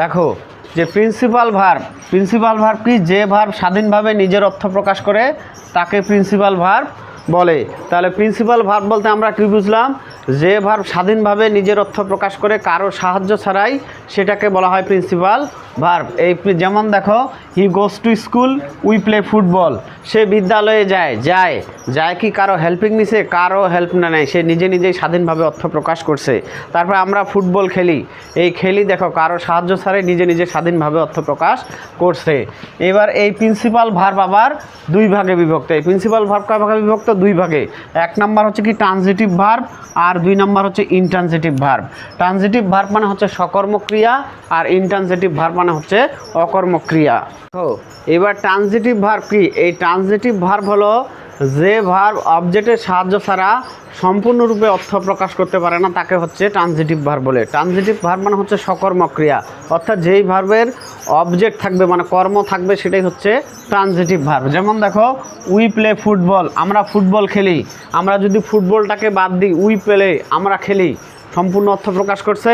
দেখো, যে প্রিন্সিপাল ভার প্রিন্সিপাল ভার্ব কি? যে ভার্ব স্বাধীনভাবে নিজের অর্থ প্রকাশ করে, তাকে প্রিন্সিপাল ভার বলে। তাহলে প্রিন্সিপাল ভার্ব বলতে আমরা কি বুঝলাম? যে ভার্ব স্বাধীনভাবে নিজের অর্থ প্রকাশ করে কারও সাহায্য ছাড়াই সেটাকে বলা হয় প্রিন্সিপাল ভার্ব। এই যেমন দেখো, he goes to school, we play football. সে বিদ্যালয়ে যায় যায়। যায় কি কারও হেল্পিং নিছে? কারও হেল্প না নেয়। সে নিজে নিজেই স্বাধীনভাবে অর্থ প্রকাশ করছে। তারপর আমরা ফুটবল খেলি। এই খেলি দেখো, কারও সাহায্য ছাড়াই নিজে নিজে স্বাধীনভাবে অর্থ প্রকাশ করছে। এবার এই প্রিন্সিপাল ভার্ব আবার দুই ভাগে বিভক্ত। এই প্রিন্সিপাল ভার্ব কয় ভাগে বিভক্ত? দুই ভাগে। এক নাম্বার হচ্ছে কি, ট্রানজিটিভ ভার্ব, আর দুই নম্বর হচ্ছে ইনট্রানজিটিভ ভার্ব ট্রানজিটিভ ভার্ব মানে হচ্ছে সকর্মক্রিয়া আর ইনট্রানজিটিভ ভার্ব মানে হচ্ছে অকর্মক্রিয়া। তো, এবার ট্রানজিটিভ ভার্ব কি? এই ট্রানজিটিভ ভার্ব হলো যে ভার্ব অবজেক্টের সাহায্য ছাড়া সম্পূর্ণরূপে অর্থ প্রকাশ করতে পারে না, তাকে হচ্ছে ট্রানজিটিভ ভার্ব বলে। ট্রানজিটিভ ভার্ব মানে হচ্ছে সকর্মক্রিয়া অর্থাৎ যেই ভার্বের অবজেক্ট থাকবে মানে কর্ম থাকবে, সেটাই হচ্ছে ট্রানজিটিভ ভার্ব যেমন দেখো উই প্লে ফুটবল আমরা ফুটবল খেলি। আমরা যদি ফুটবলটাকে বাদ দিই উই প্লে আমরা খেলি। সম্পূর্ণ অর্থ প্রকাশ করছে?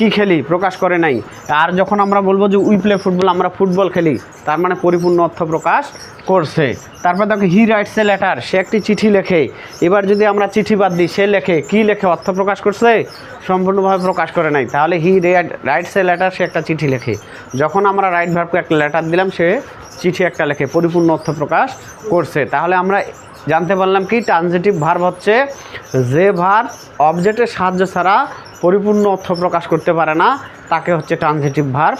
কি খেলি? প্রকাশ করে নাই। আর যখন আমরা বলব যে উই প্লে ফুটবল আমরা ফুটবল খেলি, তার মানে পরিপূর্ণ অর্থ প্রকাশ করছে। তারপর দেখো হি রাইটস এ লেটার সে একটি চিঠি লেখে। এবার যদি আমরা চিঠি বাদ দিই, সে লেখে, কি লেখে? অর্থ প্রকাশ করছে? সম্পূর্ণভাবে প্রকাশ করে নাই। তাহলে হি রাইটস এ লেটার সে একটা চিঠি লেখে। যখন আমরা রাইট ভার্বকে একটা লেটার দিলাম, সে চিঠি একটা লেখে, পরিপূর্ণ অর্থ প্রকাশ করছে। তাহলে আমরা জানতে পারলাম কি ট্রানজিটিভ ভার্ব হচ্ছে, যে ভার্ব অবজেক্টের সাহায্য ছাড়া পরিপূর্ণ অর্থ প্রকাশ করতে পারে না, তাকে হচ্ছে ট্রানজিটিভ ভার্ব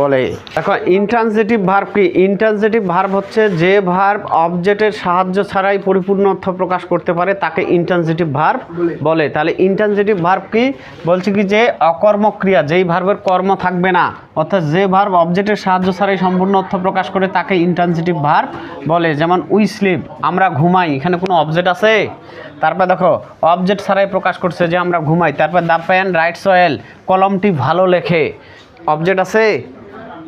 বলে। দেখো ইনট্রানজিটিভ ভার্ব কি? ইনট্রানজিটিভ ভার্ব হচ্ছে যে ভার্ব অবজেক্টের সাহায্য ছাড়াই পরিপূর্ণ অর্থ প্রকাশ করতে পারে, তাকে ইনট্রানজিটিভ ভার্ব বলে। তাহলে ইনট্রানজিটিভ ভার্ব কি? বলছে কি যে, অকর্মক্রিয়া, যেই ভার্বের কর্ম থাকবে না, অর্থাৎ যে ভার্ব অবজেক্টের সাহায্য ছাড়াই সম্পূর্ণ অর্থ প্রকাশ করে, তাকে ইনট্রানজিটিভ ভার্ব বলে। যেমন উই স্লিপ আমরা ঘুমাই, এখানে কোনো অবজেক্ট আছে? তারপর দেখো অবজেক্ট ছাড়াই প্রকাশ করছে যে আমরা ঘুমাই। তারপর দ্য প্যান রাইটস অয়েল কলমটি ভালো লেখে। অবজেক্ট আছে?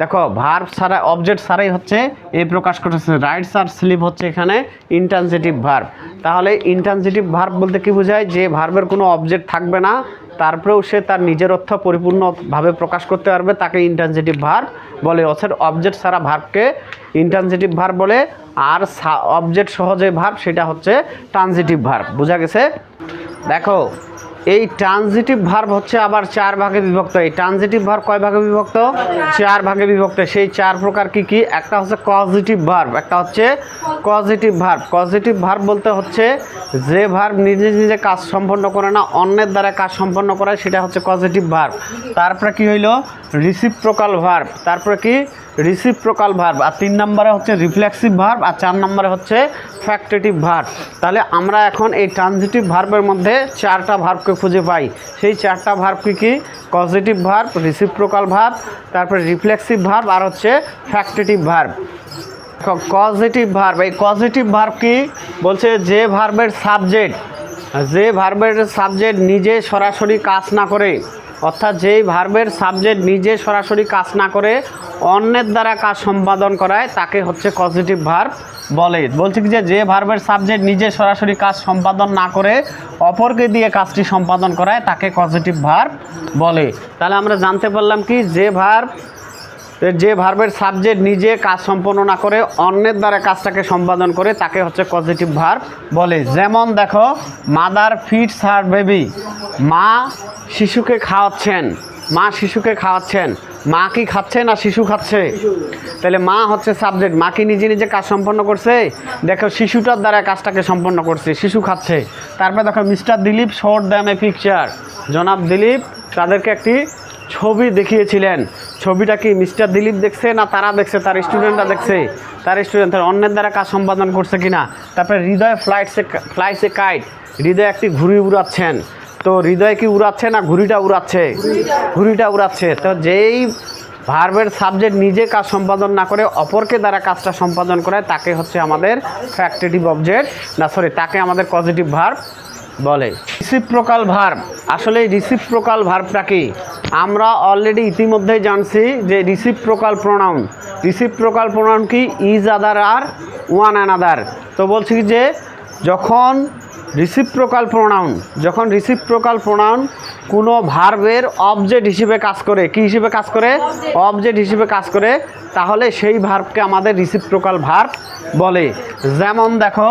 দেখো ভার্ব ছাড়া অবজেক্ট ছাড়াই হচ্ছে এই প্রকাশ করতেছে। রাইটস আর স্লিপ হচ্ছে এখানে ইনট্রানজিটিভ ভার্ব তাহলে ইনট্রানজিটিভ ভার্ব বলতে কি বোঝায়? যে ভার্বের কোনো অবজেক্ট থাকবে না, তারপরেও সে তার নিজের অর্থ পরিপূর্ণভাবে প্রকাশ করতে পারবে, তাকে ইনট্রানজিটিভ ভার্ব বলে। অর্থাৎ অবজেক্ট ছাড়া ভার্বকে ইনট্রানজিটিভ ভার্ব বলে। আর অবজেক্ট সহজে ভার্ব সেটা হচ্ছে ট্রানজিটিভ ভার্ব বোঝা গেছে? দেখো, এই ট্রানজিটিভ ভার্ব হচ্ছে আবার চার ভাগে বিভক্ত। এই ট্রানজিটিভ ভার্ব কয় ভাগে বিভক্ত? চার ভাগে বিভক্ত। সেই চার প্রকার কি কি? একটা হচ্ছে পজিটিভ ভার্ব একটা হচ্ছে পজিটিভ ভার্ব পজিটিভ ভার্ব বলতে হচ্ছে যে ভার্ব নিজে নিজে কাজ সম্পন্ন করে না, অন্যের দ্বারা কাজ সম্পন্ন করে, সেটা হচ্ছে পজিটিভ ভার্ব তারপরে কি হইল? রিসিপ্রোকাল ভার্ব তারপরে কি? রিসিপ্রোকাল ভার্ব আর তিন নম্বরে হচ্ছে রিফ্লেক্সিভ ভার্ব আর চার নম্বরে হচ্ছে ফ্যাক্টেটিভ ভার্ব তাহলে আমরা এখন এই ট্রানজিটিভ ভার্বের মধ্যে চারটা ভার্বকে খুঁজে পাই। সেই চারটা ভার্ব কী কী? পজিটিভ ভার্ব রিসিপ্রোকাল ভার্ব তারপরে রিফ্লেক্সিভ ভার্ব আর হচ্ছে ফ্যাক্টেটিভ ভার্ব পজিটিভ ভার্ব এই পজিটিভ ভার্ব কি? বলছে যে ভার্বের সাবজেক্ট যে ভার্বের সাবজেক্ট নিজে সরাসরি কাজ না করে অর্থাৎ যেই ভার্বের সাবজেক্ট নিজে সরাসরি কাজ না করে অন্যের দ্বারা কাজ সম্পাদন করায়, তাকে হচ্ছে পজিটিভ ভার্ব বলে। বলছি যে যে ভার্বের সাবজেক্ট নিজে সরাসরি কাজ সম্পাদন না করে, অপরকে দিয়ে কাজটি সম্পাদন করায়, তাকে পজিটিভ ভার্ব বলে। তাহলে আমরা জানতে পারলাম কি, যে ভার্ব যে ভার্বের সাবজেক্ট নিজে কাজ সম্পন্ন না করে, অন্যের দ্বারা কাজটাকে সম্পাদন করে, তাকে হচ্ছে পজিটিভ ভার্ব বলে। যেমন দেখো মাদার ফিটস হার বেবি মা শিশুকে খাওয়াচ্ছেন। মা শিশুকে খাওয়াচ্ছেন। মা কি খাচ্ছে না শিশু খাচ্ছে? তাহলে মা হচ্ছে সাবজেক্ট মা কি নিজে নিজে কাজ সম্পন্ন করছে? দেখো, শিশুটার দ্বারা কাজটাকে সম্পন্ন করছে, শিশু খাচ্ছে। তারপরে দেখো mister Dilip showed them a picture জনাব দিলীপ তাদেরকে একটি ছবি দেখিয়েছিলেন। ছবিটা কি মিস্টার দিলীপ দেখছে না তারা দেখছে, তার স্টুডেন্টরা দেখছে? তার স্টুডেন্ট, তার অন্যের দ্বারা কাজ সম্পাদন করছে কিনা তারপরে হৃদয় ফ্লাইটসে ফ্লাইসে কাইট হৃদয় একটি ঘুড়ি উড়াচ্ছেন। তো হৃদয় কি উড়াচ্ছে না ঘুড়িটা উড়াচ্ছে? ঘুড়িটা উড়াচ্ছে। তো যেই ভার্বের সাবজেক্ট নিজে কাজ সম্পাদন না করে, অপরকে দ্বারা কাজটা সম্পাদন করে তাকে হচ্ছে আমাদের ফ্যাক্টেটিভ অবজেক্ট না সরি তাকে আমাদের পজিটিভ ভার্ব বলে। Reciprocal verb. আসলে রিসিপ্রোকাল ভার্বটা কি? আমরা অলরেডি ইতিমধ্যেই জানছি যে রিসিপ্রোকাল প্রোনাউন রিসিপ্রোকাল প্রোনাউন কি? ইজ আদার আর ওয়ান অ্যান আদার তো বলছি যে, যখন রিসিপ্রোকাল প্রোনাউন যখন রিসিপ্রোকাল প্রোনাউন কোনো ভার্বের অবজেক্ট হিসেবে কাজ করে। কি হিসেবে কাজ করে? অবজেক্ট হিসেবে কাজ করে। তাহলে সেই ভার্বকে আমাদের রিসিপ্রোকাল ভার্ব বলে। যেমন দেখো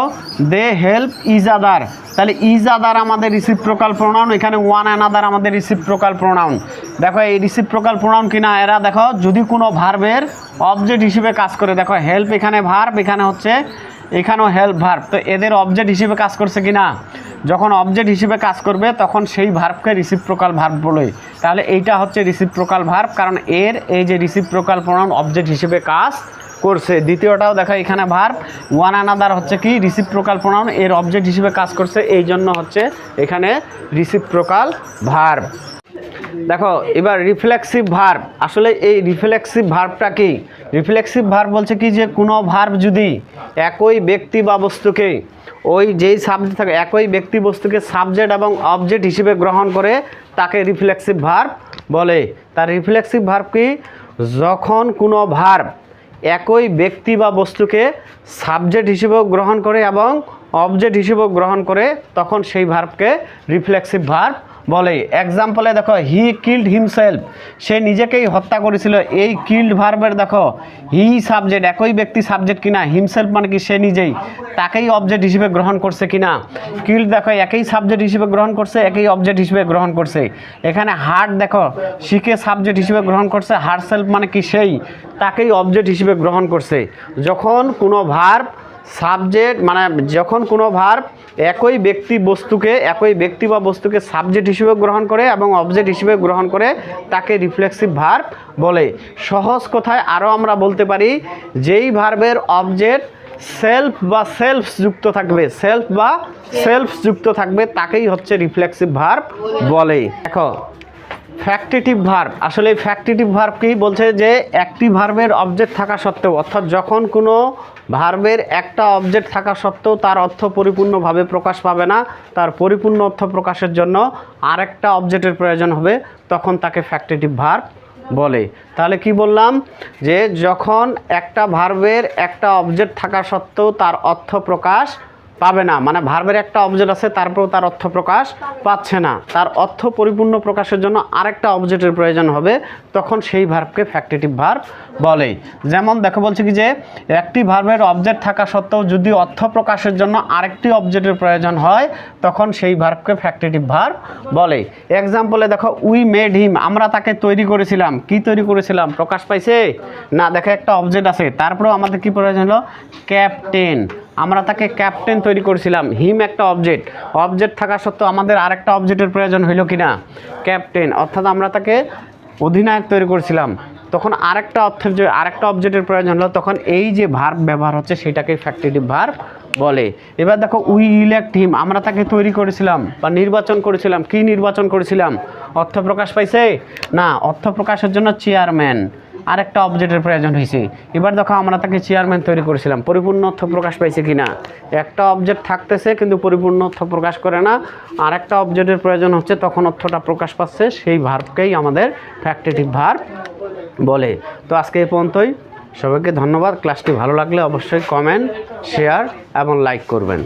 দে হেল্প ইজ আদার তাহলে ইজ আদার আমাদের রিসিপ্রোকাল প্রোনাউন এখানে ওয়ান অ্যানাদার আমাদের রিসিপ্রোকাল প্রোনাউন দেখো, এই রিসিপ্রোকাল প্রোনাউন কিনা? এরা দেখো, যদি কোনো ভার্বের অবজেক্ট হিসেবে কাজ করে। দেখো হেল্প এখানে ভার্ব এখানে হচ্ছে এখানেও হেল্প ভার্ব তো এদের অবজেক্ট হিসেবে কাজ করছে কি না যখন অবজেক্ট হিসেবে কাজ করবে, তখন সেই ভার্বকে রিসিপ্রোকাল ভার্ব বলে। তাহলে এইটা হচ্ছে রিসিপ্রোকাল ভার্ব কারণ এর এই যে রিসিপ্রোকাল প্রোনাউন অবজেক্ট হিসেবে কাজ করছে। দ্বিতীয়টাও দেখো এখানে ভার্ব ওয়ান আনাদার হচ্ছে কি? রিসিপ্রোকাল প্রোনাউন এর অবজেক্ট হিসেবে কাজ করছে। এই জন্য হচ্ছে এখানে রিসিপ্রোকাল ভার্ব দেখো, এবার রিফ্লেক্সিভ ভার্ব আসলে এই রিফ্লেক্সিভ ভার্বটা কি? রিফ্লেক্সিভ ভার্ব বলছে কি যে, কোনো ভার্ব যদি একই ব্যক্তি বা বস্তুকে, ওই যেই সাবজেক্ট থাকে, একই ব্যক্তি বস্তুকে সাবজেক্ট এবং অবজেক্ট হিসেবে গ্রহণ করে, তাকে রিফ্লেক্সিভ ভার্ব বলে। তার রিফ্লেক্সিভ ভার্ব কি? যখন কোনো ভার্ব একই ব্যক্তি বা বস্তুকে সাবজেক্ট হিসেবেও গ্রহণ করে এবং অবজেক্ট হিসেবেও গ্রহণ করে, তখন সেই ভার্বকে রিফ্লেক্সিভ ভার্ব বলে এক্সাম্পলে দেখো হি কিল্ড হিমসেলফ সে নিজেকেই হত্যা করেছিল। এই কিল্ড ভার্বের দেখো হি সাবজেক্ট একই ব্যক্তি সাবজেক্ট কিনা হিমসেলফ মানে কি সে নিজেই? তাকেই অবজেক্ট হিসেবে গ্রহণ করছে কিনা? কিল্ড দেখো, একই সাবজেক্ট হিসেবে গ্রহণ করছে, একই অবজেক্ট হিসেবে গ্রহণ করছে। এখানে হার্ট দেখো শিখে সাবজেক্ট হিসেবে গ্রহণ করছে হার্ট সেলফ মানে কি সেই? তাকেই অবজেক্ট হিসেবে গ্রহণ করছে। যখন কোনো ভার্ব সাবজেক্ট মানে যখন কোনো ভার্ব একই ব্যক্তি বস্তুকে, একই ব্যক্তি বা বস্তুকে সাবজেক্ট হিসেবে গ্রহণ করে এবং অবজেক্ট হিসেবে গ্রহণ করে, তাকে রিফ্লেক্সিভ ভার্ব বলে। সহজ কথায় আরও আমরা বলতে পারি, যেই ভার্বের অবজেক্ট সেলফ বা সেলফ যুক্ত থাকবে সেলফ বা সেলফ যুক্ত থাকবে, তাকেই হচ্ছে রিফ্লেক্সিভ ভার্ব বলে। দেখো ফ্যাক্টিটিভ ভার্ব আসলে ফ্যাক্টিটিভ ভার্ব কি? বলছে যে একটি ভার্বের অবজেক্ট থাকা সত্ত্বেও, অর্থাৎ যখন কোনো ভার্বের একটা অবজেক্ট থাকা সত্ত্বেও তার অর্থ পরিপূর্ণভাবে প্রকাশ পাবে না, তার পরিপূর্ণ অর্থ প্রকাশের জন্য আরেকটা অবজেক্টের প্রয়োজন হবে, তখন তাকে ফ্যাক্টিটিভ ভার্ব বলে। তাহলে কি বললাম? যে যখন একটা ভার্বের একটা অবজেক্ট থাকা সত্ত্বেও তার অর্থ প্রকাশ পাবে না। মানে ভার্বের একটা অবজেক্ট আছে, তারপরেও তার অর্থ প্রকাশ পাচ্ছে না। তার অর্থ পরিপূর্ণ প্রকাশের জন্য আরেকটা অবজেক্টের প্রয়োজন হবে, তখন সেই ভার্বকে ফ্যাক্টেটিভ ভার্ব বলে যেমন দেখো, বলছে কি যে, একটি ভার্বের অবজেক্ট থাকা সত্ত্বেও যদি অর্থ প্রকাশের জন্য আরেকটি অবজেক্টের প্রয়োজন হয়, তখন সেই ভার্বকে ফ্যাক্টেটিভ ভার্ব বলে এক্সাম্পলে দেখো উই মেড হিম আমরা তাকে তৈরি করেছিলাম। কি তৈরি করেছিলাম? প্রকাশ পাইছে? না, দেখো, একটা অবজেক্ট আছে। তারপরেও আমাদের কি প্রয়োজন হলো? ক্যাপ্টেন আমরা তাকে ক্যাপ্টেন তৈরি করেছিলাম। হিম একটা অবজেক্ট অবজেক্ট থাকা সত্ত্বেও আমাদের আরেকটা অবজেক্টের প্রয়োজন হইল কি না ক্যাপ্টেন অর্থাৎ আমরা তাকে অধিনায়ক তৈরি করেছিলাম। তখন আরেকটা অর্থের যে আরেকটা অবজেক্টের প্রয়োজন হলো, তখন এই যে ভার্ব ব্যবহার হচ্ছে সেটাকে ফ্যাক্টিটিভ ভার্ব বলে। এবার দেখো উই ইলেক্ট হিম আমরা তাকে তৈরি করেছিলাম বা নির্বাচন করেছিলাম। কি নির্বাচন করেছিলাম? অর্থ প্রকাশ পাইছে? না, অর্থ প্রকাশের জন্য চেয়ারম্যান আরেকটা অবজেক্টের প্রয়োজন হয়েছে এবার দেখো আমরা তাকে চেয়ারম্যান তৈরি করেছিলাম। পরিপূর্ণ অর্থ প্রকাশ পাইছে কি না একটা অবজেক্ট থাকতেছে, কিন্তু পরিপূর্ণ অর্থ প্রকাশ করে না। আর একটা অবজেক্টের প্রয়োজন হচ্ছে, তখন অর্থটা প্রকাশ পাচ্ছে, সেই ভার্বকেই আমাদের ফ্যাক্টেটিভ ভার্ব বলে। তো আজকে এই পর্যন্তই। সবাইকে ধন্যবাদ। ক্লাসটি ভালো লাগলে অবশ্যই কমেন্ট শেয়ার এবং লাইক করবেন।